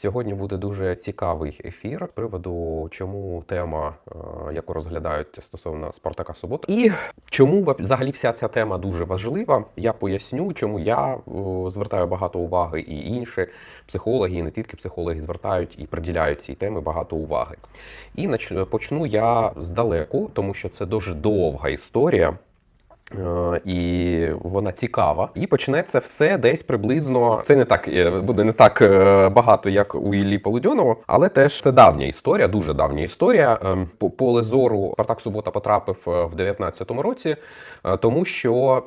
Сьогодні буде дуже цікавий ефір з приводу, чому тема, е, яку розглядають стосовно Спартака Субота, і чому взагалі вся ця тема дуже важлива. Я поясню, чому я е, звертаю багато уваги, і інші психологи, і не тільки психологи звертають і приділяють цій темі багато уваги. І почну я здалеку, тому що це дуже довга історія. Е, І вона цікава. І почнеться все десь приблизно. Це не так е, буде не так е, багато, як у Іллі Полудьонова, але теж це давня історія, дуже давня історія. Ем, По поле зору Спартак Субота потрапив в 19-му році, тому що.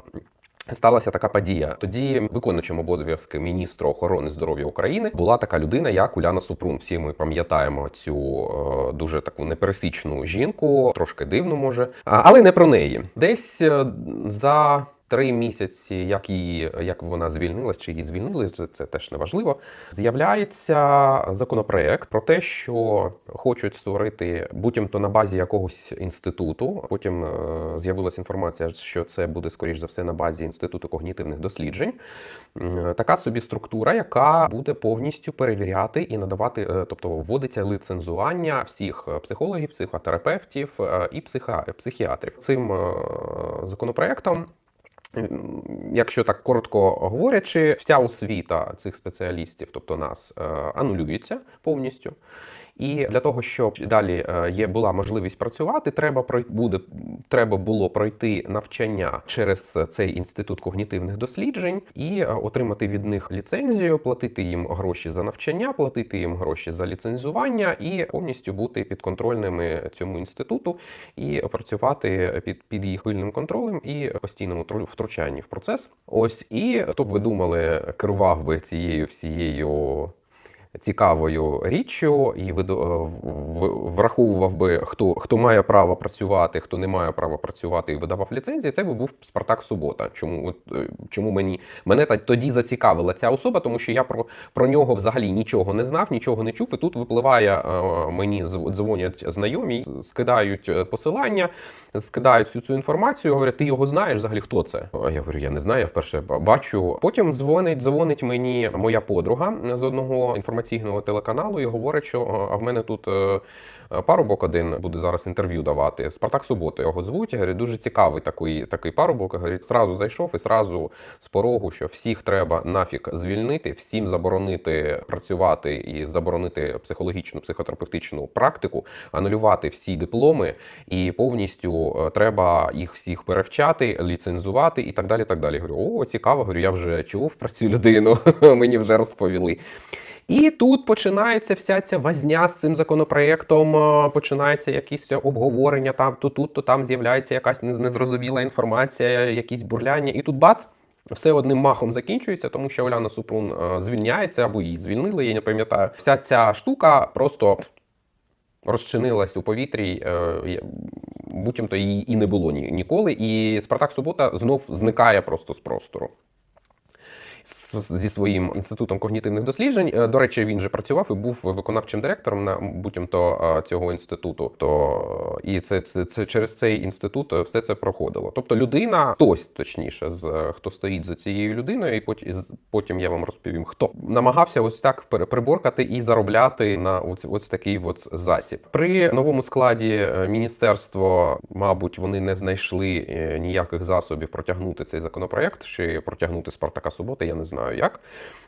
Сталася така подія. Тоді виконуючим обов'язки міністра охорони здоров'я України була така людина, як Уляна Супрун. Всі ми пам'ятаємо цю е, дуже таку непересічну жінку, трошки дивну, може, А, але не про неї. Десь е, за три місяці, як її як вона звільнилась, чи її звільнили, це, це теж не важливо. З'являється законопроект про те, що хочуть створити буцімто на базі якогось інституту. Потім е, з'явилася інформація, що це буде скоріш за все на базі інституту когнітивних досліджень. М, Така собі структура, яка буде повністю перевіряти і надавати, е, тобто вводиться лицензування всіх е, психологів, психотерапевтів е, і психіатрів. Цим е, законопроектом. Якщо так коротко говорячи, вся освіта цих спеціалістів, тобто нас, е, анулюється повністю. І для того, щоб далі е, є була можливість працювати, треба буде треба було пройти навчання через цей інститут когнітивних досліджень і е, отримати від них ліцензію, платити їм гроші за навчання, платити їм гроші за ліцензування і повністю бути підконтрольними цьому інституту і працювати під, під їх пильним контролем і постійному тру- втручанні в процес. Ось і хто б ви думали, керував би цією всією цікавою річчю і в- враховував би, хто, хто має право працювати, хто не має права працювати і видавав ліцензії, це би був Спартак Субота. Чому е, чому мені мене тоді зацікавила ця особа? Тому що я про, про нього взагалі нічого не знав, нічого не чув. І тут випливає е, мені зв- дзвонять знайомі, скидають е, посилання, скидають всю цю інформацію. Говорять, ти його знаєш взагалі хто це? Я говорю, я не знаю, я вперше бачу. Потім дзвонить, дзвонить мені моя подруга з одного інформаційного телеканалу і говорить, що а в мене тут. е, Парубок один буде зараз інтерв'ю давати. Спартак Субота його звуть. Я дуже цікавий такий, такий парубок. Говорить, сразу зайшов і сразу з порогу, що всіх треба нафіг звільнити, всім заборонити працювати і заборонити психологічну, психотерапевтичну практику, анулювати всі дипломи, і повністю е, треба їх всіх перевчати, ліцензувати і так далі. Так далі. Говорю, о, цікаво. Говорю, я вже чув про цю людину. Мені вже розповіли. І тут починається вся ця возня з цим законопроєктом, е, починається якісь обговорення, там то тут, то там з'являється якась незрозуміла інформація, якісь бурляння, і тут бац. Все одним махом закінчується, тому що Оляна Супрун е, звільняється або її звільнили, я не пам'ятаю. Вся ця штука просто розчинилась у повітрі, е, буцімто її і не було ні, ніколи. І Спартак Субота знов зникає просто з простору зі своїм інститутом когнітивних досліджень. Е, До речі, він же працював і був виконавчим директором на буцімто е, цього інституту. То і це, це, це через цей інститут е, все це проходило. Тобто, людина, хтось точніше, з е, хто стоїть за цією людиною, і потім, потім я вам розповім, хто намагався ось так приборкати і заробляти на ось, ось такий от засіб. При новому складі е, міністерство, мабуть, вони не знайшли е, ніяких засобів протягнути цей законопроект чи протягнути Спартака Суботи. Я не знаю як.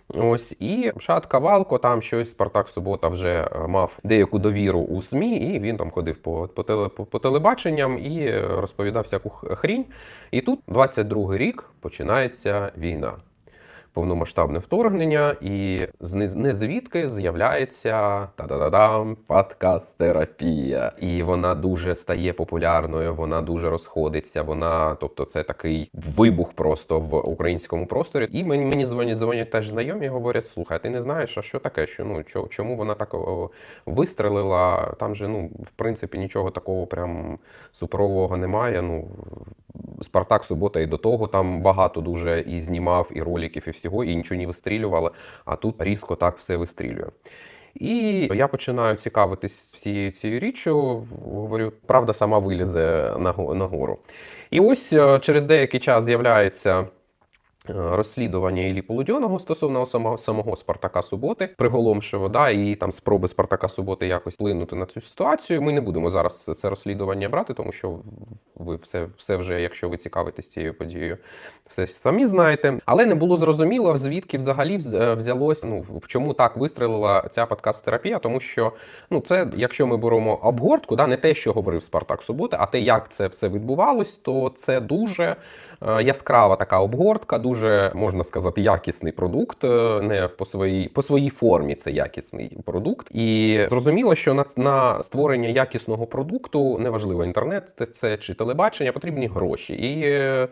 Ось і Шат Кавалко, там щось Спартак Субота вже е, мав деяку довіру у СМІ, і він там ходив по, по, теле, по, по телебаченням і е, розповідав всяку хрінь. І тут 22-й рік починається війна. Повномасштабне вторгнення, і з не- не звідки з'являється та-да-да-дам подкаст-терапія. І вона дуже стає популярною, вона дуже розходиться. Вона, тобто, це такий вибух просто в українському просторі. І мені мені дзвонять, дзвонять теж знайомі, говорять: слухай, ти не знаєш, а що таке? Що ну чому вона так вистрелила? Там же ну в принципі нічого такого прям суперового немає. Ну Спартак Субота і до того там багато дуже і знімав, і роликів, і всього, і нічого не вистрілювало, а тут різко так все вистрілює. І я починаю цікавитись всією цією річчю. Говорю, правда сама вилізе нагору. І ось е, через деякий час з'являється розслідування Іллі Полудьоного стосовно самого самого Спартака Суботи, приголомшиво, да, і там спроби Спартака Суботи якось вплинути на цю ситуацію. Ми не будемо зараз це розслідування брати, тому що ви все, все вже, якщо ви цікавитесь цією подією, все самі знаєте. Але не було зрозуміло, звідки взагалі вз- взялось, ну в чому так вистрелила ця подкаст-терапія, тому що ну це, якщо ми беремо обгортку, да, не те, що говорив Спартак Суботи, а те, як це все відбувалось, то це дуже е, яскрава така обгортка, дуже можна сказати, якісний продукт. е, Не по своїй по своїй формі це якісний продукт. І зрозуміло, що на, на створення якісного продукту неважливо інтернет, це чи телебачення, потрібні гроші. І е,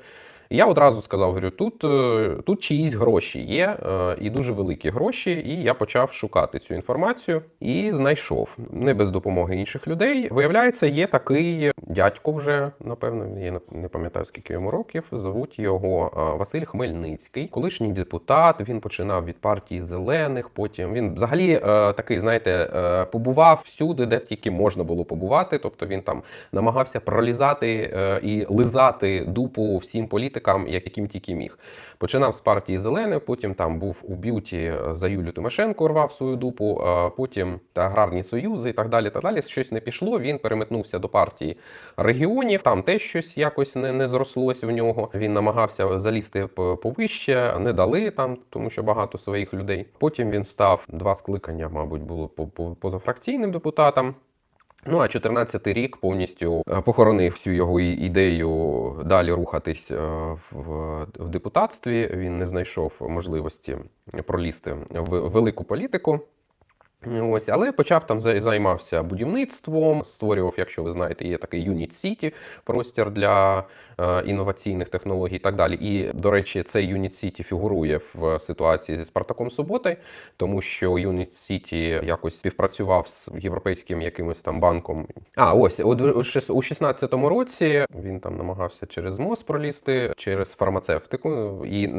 я одразу сказав: говорю, тут, е, тут чиїсь гроші є, е, і дуже великі гроші. І я почав шукати цю інформацію і знайшов не без допомоги інших людей. Виявляється, є такий дядько вже, напевно, я не- пам'ятаю скільки йому років. Звуть його Василь Хмельницький, колишній депутат. Він починав від партії зелених. Потім він взагалі е, такий, знаєте, е, побував всюди, де тільки можна було побувати. Тобто він там намагався пролізати е, і лизати дупу всім політикам, яким тільки міг. Починав з партії зелених, потім там був у б'юті е, за Юлю Тимошенко, рвав свою дупу, потім аграрні союзи і так далі. Так далі. Щось не пішло. Він переметнувся до партії регіонів. Там теж щось якось не, не зрослося в нього. Він намагався залізти повище, не дали там, тому що багато своїх людей. Потім він став два скликання, мабуть, було по- по- позафракційним депутатом. Ну а 14-й рік повністю е, похоронив всю його ідею далі рухатись е, в, в депутатстві. Він не знайшов можливості пролізти в велику політику. Ось, але почав там займався будівництвом, створював, якщо ви знаєте, є такий Unit City, простір для е, інноваційних технологій і так далі. І, до речі, цей Unit City фігурує в ситуації зі Спартаком Суботи, тому що Unit City якось співпрацював з європейським якимось там банком. А, ось у дв- у 16-му році він там намагався через МОЗ пролізти, через фармацевтику, і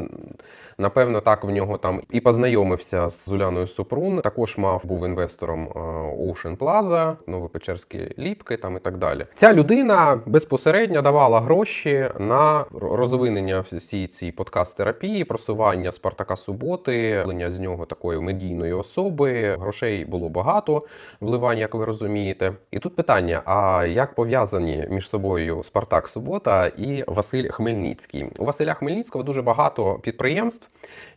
напевно так в нього там і познайомився з Зуляною Супрун. Також мав був інвестором е, Ocean Plaza, Новопечерські ліпки там і так далі. Ця людина безпосередньо давала гроші на розвинення всієї цієї подкаст-терапії, просування Спартака Суботи, з нього такої медійної особи. Грошей було багато вливань, як ви розумієте. І тут питання: а як пов'язані між собою Спартак Субота і Василь Хмельницький? У Василя Хмельницького дуже багато підприємств,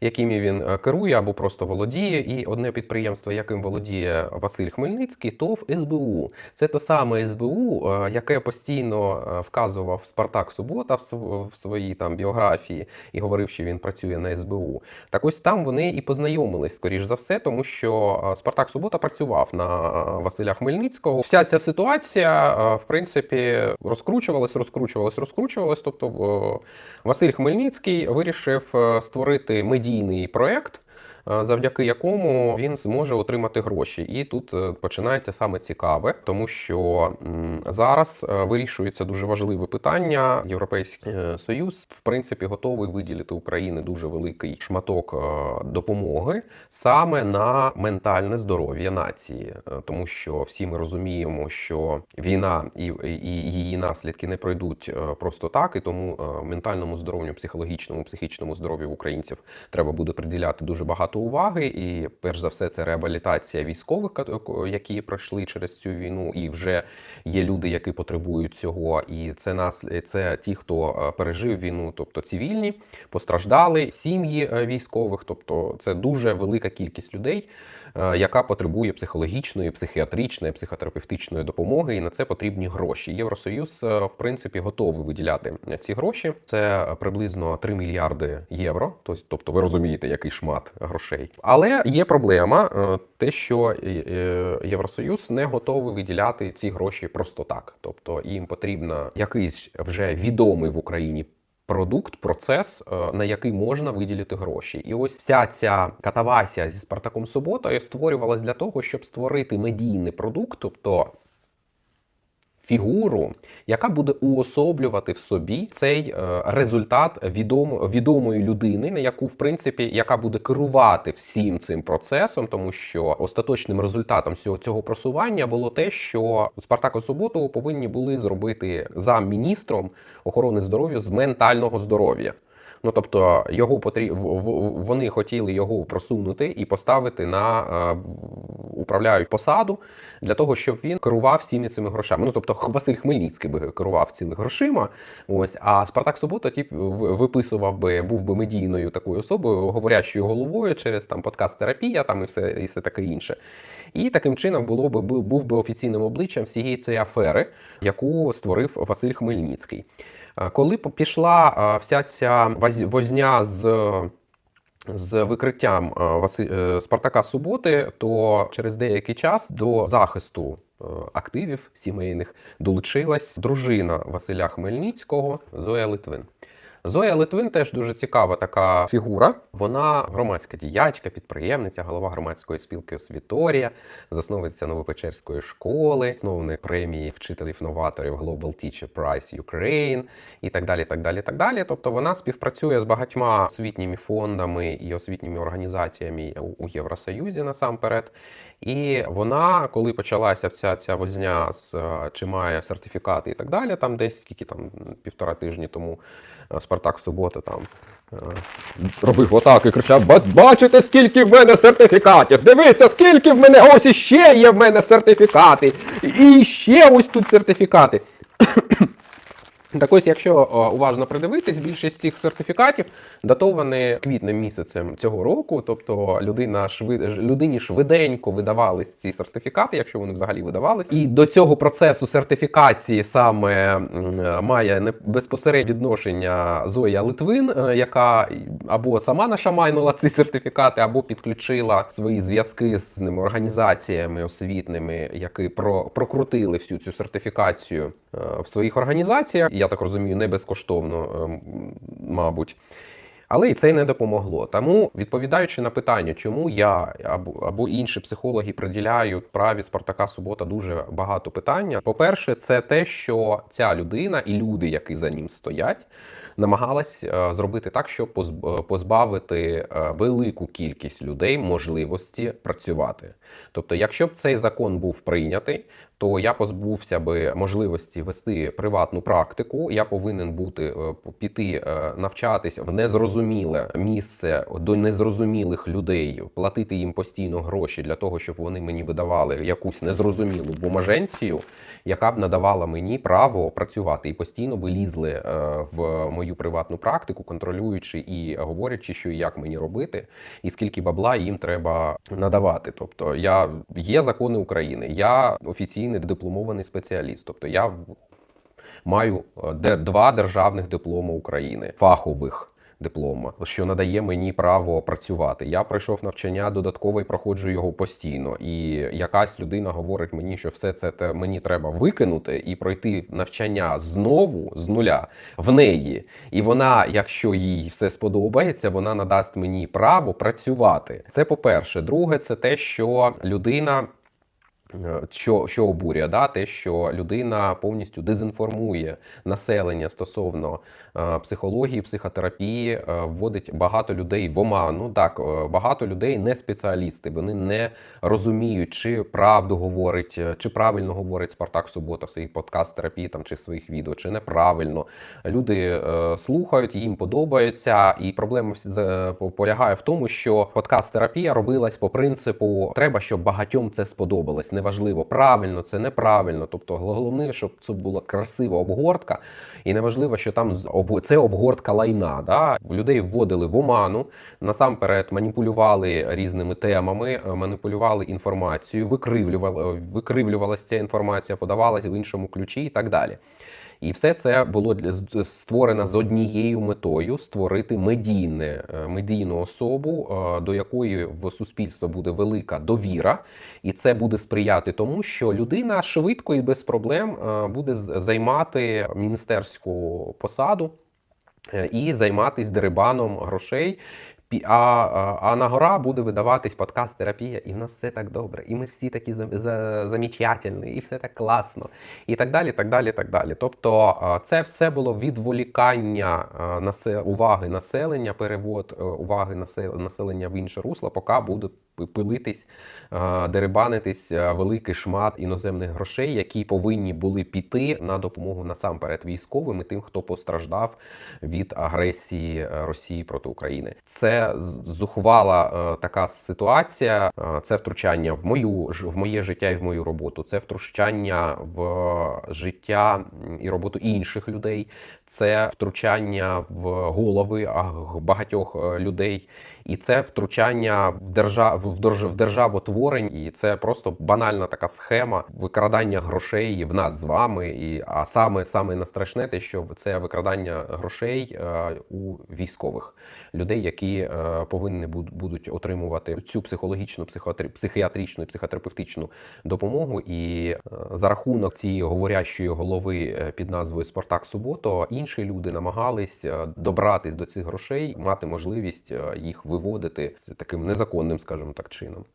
якими він е, керує або просто володіє. І одне підприємство, яким володіє Василь Хмельницький, ТОВ СБУ. Це то саме СБУ, е, яке постійно е, вказував Спартак Субота в своїй там біографії і говорив, що він працює на СБУ. Так ось там вони і познайомились, скоріш за все, тому що е, Спартак Субота працював на Василя Хмельницького. Вся ця ситуація, в принципі, розкручувалась, розкручувалась, розкручувалась. Тобто, Василь Хмельницький вирішив створити медійний проект. Е, Завдяки якому він зможе отримати гроші, і тут е, починається саме цікаве, тому що зараз е, вирішується дуже важливе питання. Європейський союз в принципі готовий виділити Україні дуже великий шматок допомоги саме на ментальне здоров'я нації, тому що всі ми розуміємо, що війна і, і її наслідки не пройдуть просто так, і тому ментальному здоров'ю, психологічному, психічному здоров'ю українців треба буде приділяти дуже багато уваги. І перш за все, це реабілітація військових, які пройшли через цю війну, і вже є люди, які потребують цього. І це нас це ті, хто е, пережив війну, тобто цивільні, постраждали сім'ї е, військових. Тобто, це дуже велика кількість людей, е, яка потребує психологічної, психіатричної, психотерапевтичної допомоги, і на це потрібні гроші. Євросоюз, в принципі, готовий виділяти ці гроші. Це приблизно 3 мільярди євро. Тобто ви розумієте, який шмат грошей. Але є проблема, е, те, що е, е, Євросоюз не готовий виділяти ці гроші просто так. Тобто їм потрібно якийсь вже відомий в Україні. Продукт, процес, на який можна виділити гроші, і ось вся ця катавасія зі Спартаком Суботою створювалась для того, щоб створити медійний продукт, тобто фігуру, яка буде уособлювати в собі цей е, результат відомо, відомої людини, на яку в принципі яка буде керувати всім цим процесом, тому що остаточним результатом цього, цього просування було те, що Спартака Суботу повинні були зробити замміністром охорони здоров'я з ментального здоров'я. Ну тобто його потріб... вони хотіли його просунути і поставити на е, управляють посаду для того, щоб він керував всіми цими грошами. Ну тобто Василь Хмельницький би керував цими грошима. Ось а Спартак Субота тип в- виписував би, був би медійною такою особою, говорячою головою через там подкаст терапія, там і все, і все таке інше. І таким чином було би був би офіційним обличчям всієї цієї афери, яку створив Василь Хмельницький. Е, Коли пішла е, вся ця воз- возня з. З викриттям е, Спартака Суботи, то через деякий час до захисту активів сімейних долучилась дружина Василя Хмельницького Зоя Литвин. Зоя Литвин теж дуже цікава така фігура. Вона громадська діячка, підприємниця, голова громадської спілки Освіторія, засновниця Новопечерської школи, засновник премії вчителів-новаторів Global Teacher Prize Ukraine і так далі. так далі, так далі. Тобто вона співпрацює з багатьма освітніми фондами і освітніми організаціями у Євросоюзі насамперед. І вона, коли почалася вся ця возня з е, чи має сертифікати і так далі, там десь скільки там півтора тижні тому е, Спартак Субота там е, робив отак і кричав: Бачите, скільки в мене сертифікатів! Дивіться, скільки в мене ось іще є в мене сертифікати! І ще ось тут сертифікати. Так ось, якщо уважно придивитись, більшість цих сертифікатів датовані квітнем місяцем цього року. Тобто людина швид... людині швиденько видавались ці сертифікати, якщо вони взагалі видавались. І до цього процесу сертифікації саме має не- безпосереднє відношення Зоя Литвин, е, яка або сама нашамайнула ці сертифікати, або підключила свої зв'язки з ними організаціями освітними, які про... прокрутили всю цю сертифікацію е, в своїх організаціях. Я так розумію, не безкоштовно, е, мабуть. Але і це не допомогло. Тому, відповідаючи на питання, чому я або інші психологи приділяють праві Спартака Субота дуже багато питання. По-перше, це те, що ця людина і люди, які за ним стоять, намагалась е, зробити так, щоб е, позбавити е, велику кількість людей можливості працювати. Тобто, якщо б цей закон був прийнятий, то я позбувся би можливості вести приватну практику. Я повинен бути піти навчатись в незрозуміле місце до незрозумілих людей, платити їм постійно гроші для того, щоб вони мені видавали якусь незрозумілу бумаженцію, яка б надавала мені право працювати і постійно би лізли в мою приватну практику, контролюючи і говорячи, що і як мені робити, і скільки бабла їм треба надавати. Тобто, я є закони України, я офіційний дипломований спеціаліст. Тобто я маю е, два державних дипломи України, фахових диплома, що надає мені право працювати. Я пройшов навчання додатково і проходжу його постійно. І якась людина говорить мені, що все це те мені треба викинути і пройти навчання знову з нуля в неї. І вона, якщо їй все сподобається, вона надасть мені право працювати. Це по-перше. Друге, це те, що людина. Е, Що, що обурює, да? те, що людина повністю дезінформує населення стосовно е, психології, психотерапії, е, вводить багато людей в оману. Так, е, багато людей не спеціалісти, вони не розуміють, чи правду говорить, е, чи правильно говорить Спартак Субота в своїй подкаст терапії там чи в своїх відео, чи неправильно. Люди е, слухають, їм подобається, і проблема полягає в тому, що подкаст терапія робилась по принципу: треба, щоб багатьом це сподобалось. Неважливо, правильно це неправильно. Тобто, головне, щоб це була красива обгортка, і неважливо, що там це обгортка лайна. Да? Людей вводили в оману, насамперед маніпулювали різними темами, е, маніпулювали інформацією, викривлювали, викривлювалася ця інформація, подавалася в іншому ключі і так далі. І все це було створено з однією метою створити медійне, е, медійну особу, е, до якої в суспільство буде велика довіра, і це буде сприяти тому, що людина швидко і без проблем е, буде займати міністерську посаду і займатися дерибаном грошей. А, а, на гора буде видаватись подкаст терапія, і в нас все так добре, і ми всі такі за, за, замічательні, і все так класно, і так далі. так далі, так далі. Тобто це все було відволікання уваги населення, перевод е, уваги насе- населення в інше русло, поки буде пи- пилитись, дерибанитись великий шмат іноземних грошей, які повинні були піти на допомогу насамперед військовим і тим, хто постраждав від агресії е, Росії проти України. Це зухвала е, така ситуація. Е, Це втручання в мою в моє життя і в мою роботу. Це втручання в життя і роботу інших людей. Це втручання в голови багатьох е, людей, і це втручання в держав в держ- в державотворень. І це просто банальна така схема викрадання грошей в нас з вами. І а саме саме найстрашне те, що це викрадання грошей е, у військових людей, які е, повинні буд- будуть отримувати цю психологічну, психотри- психіатричну і психотерапевтичну допомогу. І за рахунок цієї говорящої голови під назвою Спартак Субото інші люди намагались е, добратись до цих грошей, мати можливість е, їх виводити з таким незаконним, скажімо так, чином.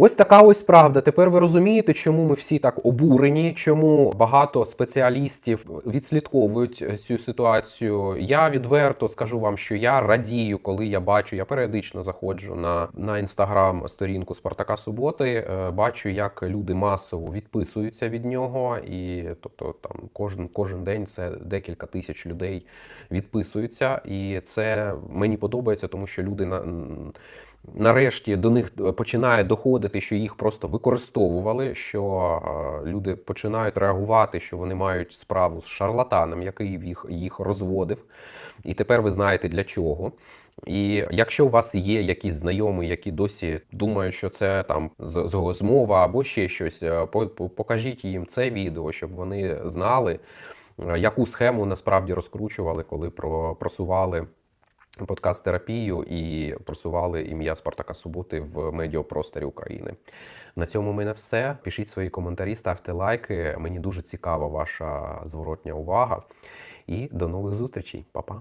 Ось така ось правда. Тепер ви розумієте, чому ми всі так обурені, чому багато спеціалістів відслідковують цю ситуацію. Я відверто скажу вам, що я радію, коли я бачу, я періодично заходжу на, на інстаграм сторінку Спартака Суботи, е, бачу, як люди масово відписуються від нього, і тобто там кожен, кожен день це декілька тисяч людей відписуються, і це мені подобається, тому що люди на. Нарешті до них починає доходити, що їх просто використовували, що е, люди починають реагувати, що вони мають справу з шарлатаном, який їх, їх розводив. І тепер ви знаєте для чого. І якщо у вас є якісь знайомі, які досі думають, що це там змова або ще щось, е, по- по- покажіть їм це відео, щоб вони знали, е, яку схему насправді розкручували, коли про- просували подкаст терапію і просували ім'я Спартака Суботи в медіапросторі України. На цьому мене все. Пишіть свої коментарі, ставте лайки. Мені дуже цікава ваша зворотня увага. І до нових зустрічей, Па-па.